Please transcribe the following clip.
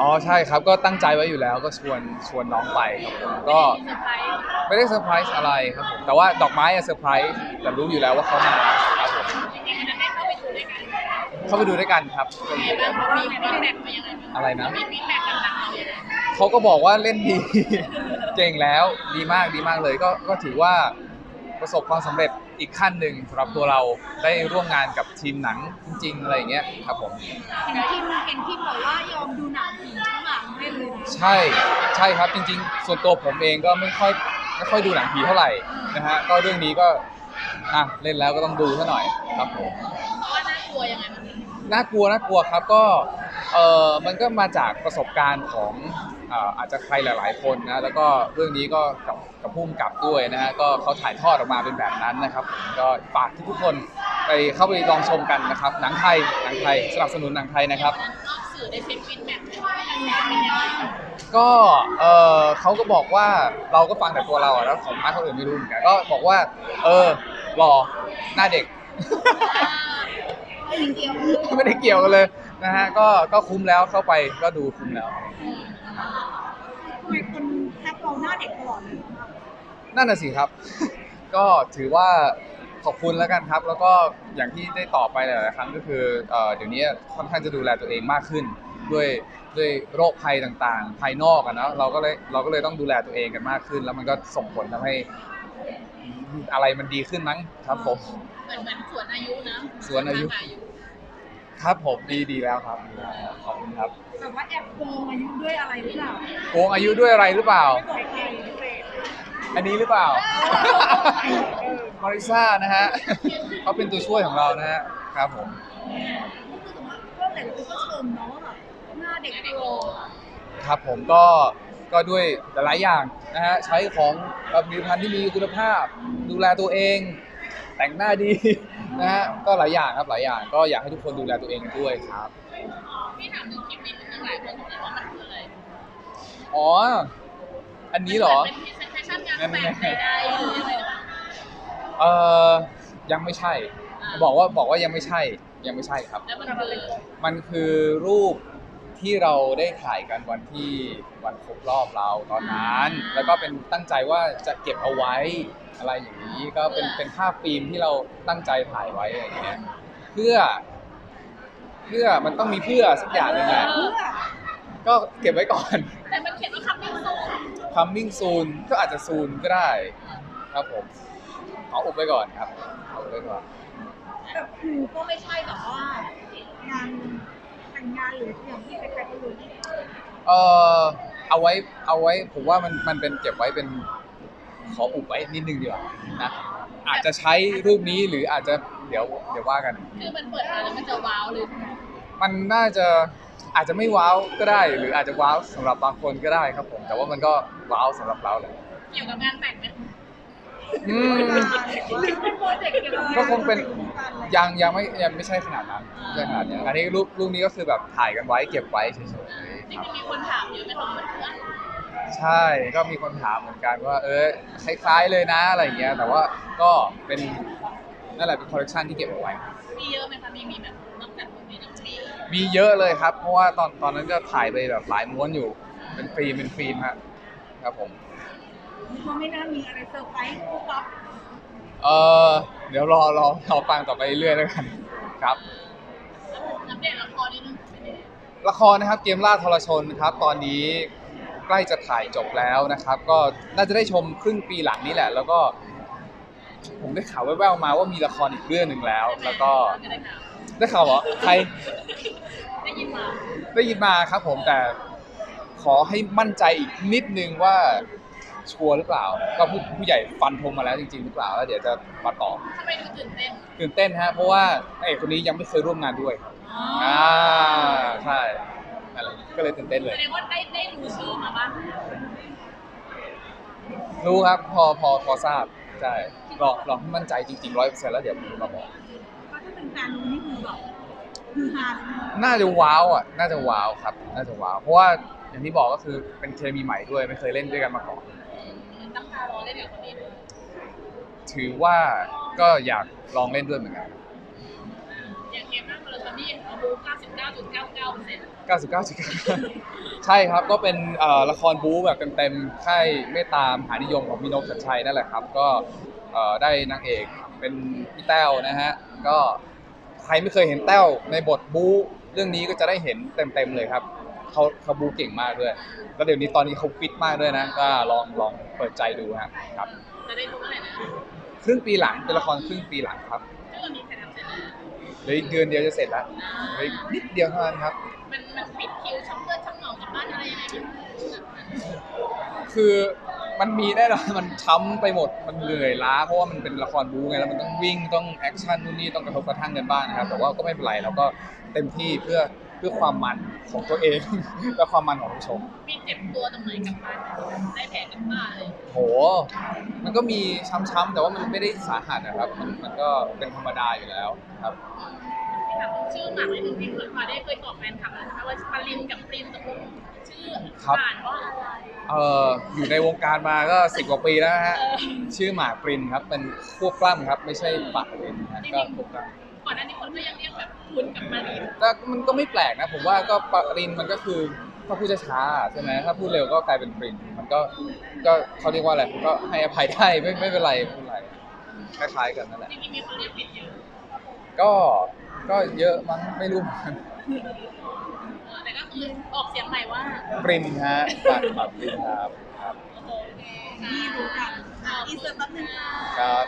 อ๋อใช่ครับก็ตั้งใจไว้อยู่แล้วก็ชวนชวนน้องไปครับผมก็เซอร์ไพรส์ไม่ได้เซอร์ไพรส์อะไรครับผมแต่ว่าดอกไม้อะเซอร์ไพรส์แต่รู้อยู่แล้วว่าเขามาครับผมจริงๆมันจะได้เข้าไปดูด้วยกันเข้าไปดูด้วยกันครับมีแบบมีฟีดแบ็กมายังไงบ้างอะไรนะ มีฟีดแบ็กต่างๆมายังไงเขาก็บอกว่าเล่นดี เก่งแล้วดีมากดีมากเลยก็ก็ถือว่า ประสบความสำเร็จอีกขั้นหนึ่งสำหรับตัวเราได้ร่วมงานกับทีมหนังจริง ๆ อะไรอย่างเงี้ยครับผมเห็นทีมเห็นทีมบอกว่ายอมดูหนังผีข้างหลังเล่นเลยนะใช่ใช่ครับจริง ๆ ส่วนตัวผมเองก็ไม่ค่อยไม่ค่อยดูหนังผีเท่าไหร่นะฮะก็เรื่องนี้ก็อะเล่นแล้วก็ต้องดูซะหน่อยครับผมเพราะว่าน่ากลัวยังไงบ้างน่ากลัวน่ากลัวครับก็ เออมันก็มาจากประสบการณ์ของเอ่ออาจจะใครหลาย ๆ คนนะแล้วก็เรื่องนี้ก็กับกับพุ่มกับด้วยนะฮะก็เขาถ่ายทอดออกมาเป็นแบบนั้นนะครับก็ฝากทุกๆคนไปเข้าไปลองชมกันนะครับหนังไทยหนังไทยสนับสนุนหนังไทยนะครับนอกสื่อได้เช็คฟีดแบ็กไหมว่าเป็นยังไงก็เออเขาก็บอกว่าเราก็ฟังแต่ตัวเราอะแล้วของมาร์คคนอื่นไม่รู้เหมือนกันก็บอกว่า เออหล่อหน้าเด็กไม่ถึงเดียวไม่ได้เกี่ยวกันเลย นะฮะก็ก็คุ้มแล้วเข้าไปก็ดูคุ้มแล้ว ทำไมคนแทบเราหน้าเด็กตลอดเลยนั่นน่ะสิครับ ก็ถือว่าขอบคุณแล้วกันครับ แล้วก็อย่างที่ได้ตอบไปหลายๆครั้งก็คือเอ่อเดี๋ยวนี้ค่อนข้างจะดูแลตัวเองมากขึ้น ด้วยด้วยโรคภัยต่างๆ ภายนอกอะเนาะเราก็เลยเราก็เลยต้องดูแลตัวเองกันมากขึ้น แล้วมันก็ส่งผลทำให้อะไรมันดีขึ้นมั้งครับผม เหมือนเหมือนสวนอายุนะสวนอายุ ครับผมดีดีแล้วครับดีแล้วครับขอบคุณครับแบบว่าแอบโกงอายุด้วยอะไรหรือเปล่าโกงอายุด้วยอะไรหรือเปล่า ไม่บอกใครเฟรอันนี้หรือเปล่า มาริซ่านะฮะเขาเป็นตัวช่วยของเรานะฮะครับผมก็แต่ละคนก็ชมเนาะว่าแบบหน้าเด็กโตครับผมก็ก็ด้วยหลายๆอย่างนะฮะใช้ของแบบผลิตภัณฑ์ที่มีคุณภาพ ดูแลตัวเอง แต่งหน้าดีนะฮะก็หลายอย่างครับหลายอย่างก็อยากให้ทุกคนดูแลตัวเองกันด้วยครับ พี่ถามถึงคลิปนี้นิดนึงหลายคนสงสัยว่ามันคืออะไรอ๋อ อันนี้เหรอ เป็นพรีเซนเทชันงานแต่งใดๆหรือยังไงนะเออยังไม่ใช่ บอกว่าบอกว่ายังไม่ใช่ยังไม่ใช่ครับ แล้วมันคือมันคือรูป ที่เราได้ถ่ายกันวันที่วันครบรอบเราตอนนั้น แล้วก็เป็นตั้งใจว่าจะเก็บเอาไว้อะไรอย่างนี้ ก็เป็นเป็นภาพฟิล์มที่เราตั้งใจถ่ายไว้อะไรอย่างเงี้ยเพื่อ เพื่อมันต้องมีเพื่อสักอย่างหนึงแหละเพื่อก็เก็บไว้ก่อน แต่มันเขียนว่าคัมมิ่งซูน coming soon ก็อาจจะ soon ก็ได้ ครับผมเอาอุบไว้ก่อนครับเอาอุบไว้ก่อน แบบคือก็ไม่ใช่แบบว่างาน แต่งงานหรืออย่างที่ไปไปกันเลยเออเอาไว้เอาไว้ผมว่ามันมันเป็นเก็บไว้เป็นขออุบไว้นิดนึงดีกว่านะอาจจะใช้รูปนี้หรืออาจจะเดี๋ยวเดี๋ยวว่ากัน คือมันเปิดมาแล้วมันจะว้าวเลยมันน่าจะอาจจะไม่ว้าวก็ได้ หรืออาจจะว้าวสำหรับบางคนก็ได้ครับผม แต่ว่ามันก็ว้าวสำหรับเราแหละเกี่ยวกับงานแต่งไหม อืมหรือเป็นโปรเจกต์เกี่ยวกับก็คงเป็น ยังยังไม่ยังไม่ใช่ขนาดนั้นไม่ใช่ขนาดนี้อันนี้รูปรูปนี้ก็คือแบบถ่ายกันไว้เก็บไว้เฉยจๆริครับงๆมีคนถามเยอะไหมคะว่าเพื่อนใช่ก็มีคนถามเหมือนกันว่า เออคล้ายๆเลยนะอะไรอย่างเงี้ย แต่ว่าก็เป็นนั่นแหละเป็นคอลเลคชันที่เก็บเอาไว้ มีเยอะไหมคะมีมีแบบนอกจากคนนี้ต้องมีมีเยอะเลยครับ เพราะว่าตอนตอนนั้นก็ถ่ายไปแบบหลายม้วนอยู่ เป็นฟิล์มเป็นฟิล์มฮะครับผม มันไม่น่ามีอะไรเซอร์ไพรส์ปุ๊บปั๊บเออเดี๋ยวรอรอรอฟังต่อไปเรื่อยๆแล้วกันครับอัปเดตละครนิดนึงเป็นยังไงละครนะครับเกมล่าทรชนครับ ตอนนี้ใกล้จะถ่ายจบแล้วนะครับ ก็น่าจะได้ชมครึ่งปีหลังนี้แหละ แล้วก็ ผมได้ข่าวแว่วๆมาว่ามีละครอีกเรื่องหนึ่งแล้ว แล้วก็จะได้ข่าวได้ข่าวเหรอใคร ได้ยินมา ได้ยินมาครับผมแต่ขอให้มั่นใจอีกนิดนึงว่า ชัวร์หรือเปล่า ก็ผู้ผู้ใหญ่ฟันธงมาแล้วจริงๆหรือเปล่าแล้วเดี๋ยวจะมาต่อทำไมดูตื่นเต้นตื่นเต้นฮะเพราะว่าไอ้คนนี้ยังไม่เคยร่วมงานด้วยครับอ๋ออ่าใช่นั่นแหละก็เลยตื่นเต้นเลแสย ดงว่าได้ได้รู้ชื่อมาบ้างรู้ครับพอพอพอทราบใช่รอรอให้มั่นใจจริงๆร้อยเปอร์เซ็นต์แล้วเดี๋ยวผมมาบอก ก็ถ้าเป็นการรู้นี่คือแบบคือฮาเลยนะน่าจะว้าวอะ น่าจะว้าวครับ น่าจะว้าว เพราะว่าอย่างที่บอกก็คือเป็นเคมีใหม่ด้วย ไม่เคยเล่นด้วยกันมาก่อน ตั้งตารอเล่นกับคนนี้ด้วยถือว่าก็อยากลองเล่นด้วยเหมือนกัน อย่างเกมหน้ามาราธอนนี่เราบูม99.99% 99.9 ใช่ครับก็เป็นเอ่อละครบู๊แบบเต็มๆค่ายเมตตามหานิยมของพี่นกชัดชัยนั่นแหละครับ ก็เอ่อได้นางเอกเป็นพี่แต้วนะฮะ ก็ใครไม่เคยเห็นแต้วในบทบู๊เรื่องนี้ก็จะได้เห็นเต็มๆเลยครับ เขาเขาบู๊เก่งมากด้วย แล้วเดี๋ยวนี้ตอนนี้เขาฟิตมากด้วยนะ ก็ลองลองเปิดใจดูฮะครับ จะได้รู้เมื่อไหร่นะครึ่งปีหลังเป็นละครครึ่งปีหลังครับซึ่งมันมีใครทำเสร็จแล้วเหลืออีกเดือนเดียวจะเสร็จแล้วเหลืออีกนิดเดียวเท่านั้นครับ มันมันปิดคิวช่องเลือดช่องหนองกลับบ้านอะไรยังไงไหมคือมันมีแน่นอนมันช้ำไปหมด มันเหนื่อยล้า เพราะว่ามันเป็นละครบู๊ไง แล้วมันต้องวิ่ง ต้องแอคชั่นนู่นนี่ ต้องกระทบกระทั่งกันบ้างนะครับ แต่ว่าก็ไม่เป็นไร เราก็เต็มที่เพื่อ เพื่อความมันของตัวเอง และความมันของผู้ชม มีเจ็บตัวตรงไหนกลับบ้านไหมได้แผลกลับบ้านเลยโห มันก็มีช้ำๆแต่ว่ามันไม่ได้สาหัสนะครับ มันมันก็เป็นธรรมดาอยู่แล้วครับ ที่ถามชื่อหมากในดูที่เคยพาได้เคยบอกแฟนคลับแล้วนะคะว่าปารินกับปรินตกลงชื่อครับผ่านว่าอะไรเอ่ออยู่ในวงการมาก็สิบกว่าปีแล้วนะฮะเออชื่อหมากปรินครับ เป็นควบกล้ำครับ ไม่ใช่ปากปรินนะก็ควบกล้ำ ก่อนหน้านี้คนก็ยังเรียกแบบคุณกับมารินก็มันก็ไม่แปลกนะ ผมว่าก็ปรินมันก็คือถ้าพูดช้าๆใช่ไหมถ้าพูดเร็วก็กลายเป็นปรินมันก็ก็เขาเรียกว่าอะไรก็ให้อภัยได้ไม่ไม่เป็นไรไม่เป็นไรคล้ายๆกันนั่นแหละจริงๆมีคนเรียกผิดเยอะก็ก็เยอะมั้งไม่รู้เหมือนกันเออแต่ก็คือออกเสียงใหม่ว่าปรินฮะปากปากปรินครับ ครับโอเคค่ะนี่รู้กันอะอีเซอร์แป๊บนึงค่ะ ครับ